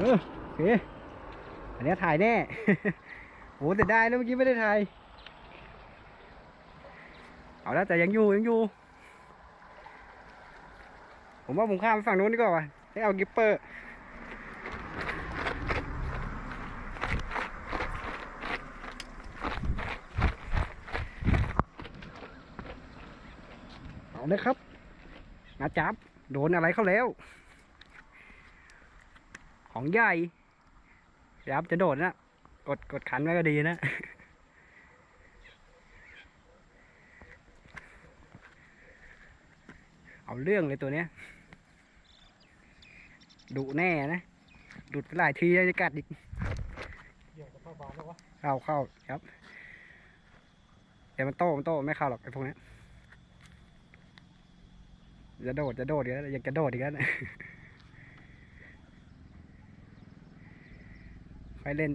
เออโอเคอันนี้ถ่ายแน่ โหแต่ได้แล้วเมื่อกี้ไม่ได้ถ่าย เอาแล้วแต่ยังอยู่ยังอยู่ ผมว่าผมข้ามไปฝั่งนู้นดีกว่าให้เอากิปเปอร์เอาเลยครับนาจับ โดนอะไรเข้าแล้ว ของใหญ่ยับจะโดดนะกดกดขันไว้ก็ดีนะเอาเรื่องเลยตัวเนี้ยดุแน่นะดุดหลายทีแล้วจะกัดอีกเดี๋ยวจะเข้าวเข้าครับเดี๋ยวมันโตมันโตไม่เข้าหรอกไอ้พวกนี้จะโดดจะโดดอีกแล้วอยากจะโดดอีกแล้วนะ ไปเล่น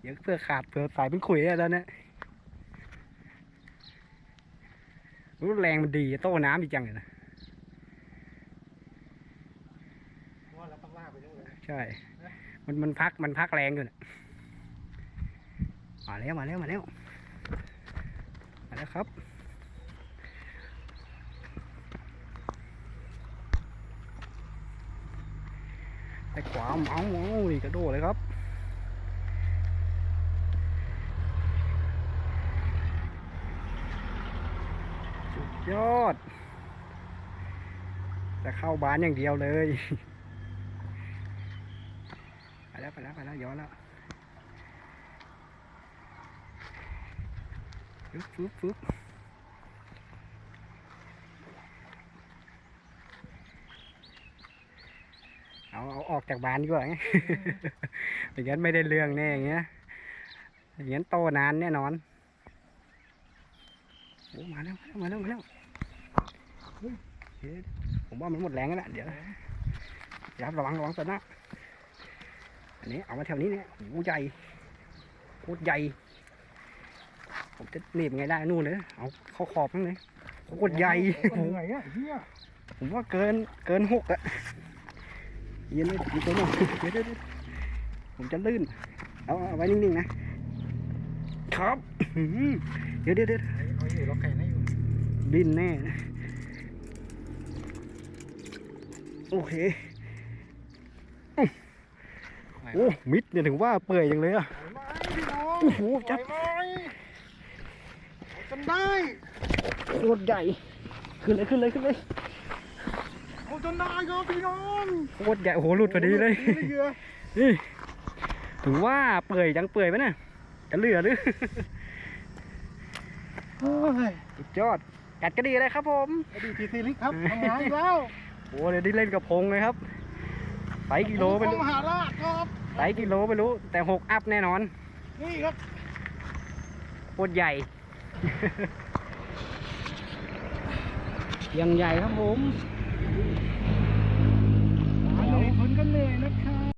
เดี๋ยวเพื่อขาดเพื่อสายเป็นขุยอะแล้วเนี่ยรู้แรงมันดีโต้น้ำดีจังเลยนะเพราะว่าเราต้องลากไปนู่นเลยใช่ มันมันพักมันพักแรงอยู่นะมาแล้วมาแล้วมาแล้วมาแล้วครับไปขวาเอาเอาอีกกระโดดเลยครับ ยอด จะเข้าบ้านอย่างเดียวเลยไปแล้วไปแล้วไปแล้วย้อนแล้วฟึบฟึบฟึบเอาเอาออกจากบ้านดีกว่าไงอย่างนั้นไม่ได้เรื่องแน่อย่างเงี้ยอย่างนั้นโตนานแน่นอน โอ้มาแล้วมาแล้วมาแล้วเฮ้ยเดี๋ยวผมว่ามันหมดแรงแล้วนะเดี๋ยวยับระวังระวังตัวหน้าอันนี้เอามาแถวนี้เนี่ยหูใหญ่โคตรใหญ่ ผมจะหนีบไงได้นู่นเลยเอาเข้าขอบนั่นเลยโคตรใหญ่เหนื่อยอะเฮียผมว่าเกินเกินหกอะยืนเลยยืนตัวหนึงเดี๋ยวเดี๋ยวเดี๋ยวผมจะลื่น เอาเอาไว้นิ่งๆนะครับอื้อหือเดี๋ยวเดี๋ยวเดี๋ยวเอาอยู่ล็อกแขนให้อยู่ดิ้นแน่นะโอเคโอ้มิดเนี่ยถึงว่าเปื่อยจังเลยอะไหวไหมพี่น้องโอ้โหจับไหวไหมเอาจนได้โคตรใหญ่ ขึ้นเลยขึ้นเลยขึ้นเลยเอาจนได้ครับพี่น้องโคตรใหญ่โอ้โหหลุดพอดีเลยเหยื่อนี่ถึงว่าเปื่อยจังเปื่อยไหมเนี่ยจะเหลือหรือเฮ้ย สุดยอด กัดก็ดีเลยครับผมอดีตทีซีลิกครับทำงานอีกแล้วโอ้เดี๋ยวได้เล่นกับพงเลยครับไซส์กิโลไม่ผมรู้มหาราชครับไซส์กิโลไม่รู้ แต่หกอัพแน่นอน นี่ครับโคตรใหญ่ ยังใหญ่ครับผมหาเหนื่อยคนก็เหนื่อยนะค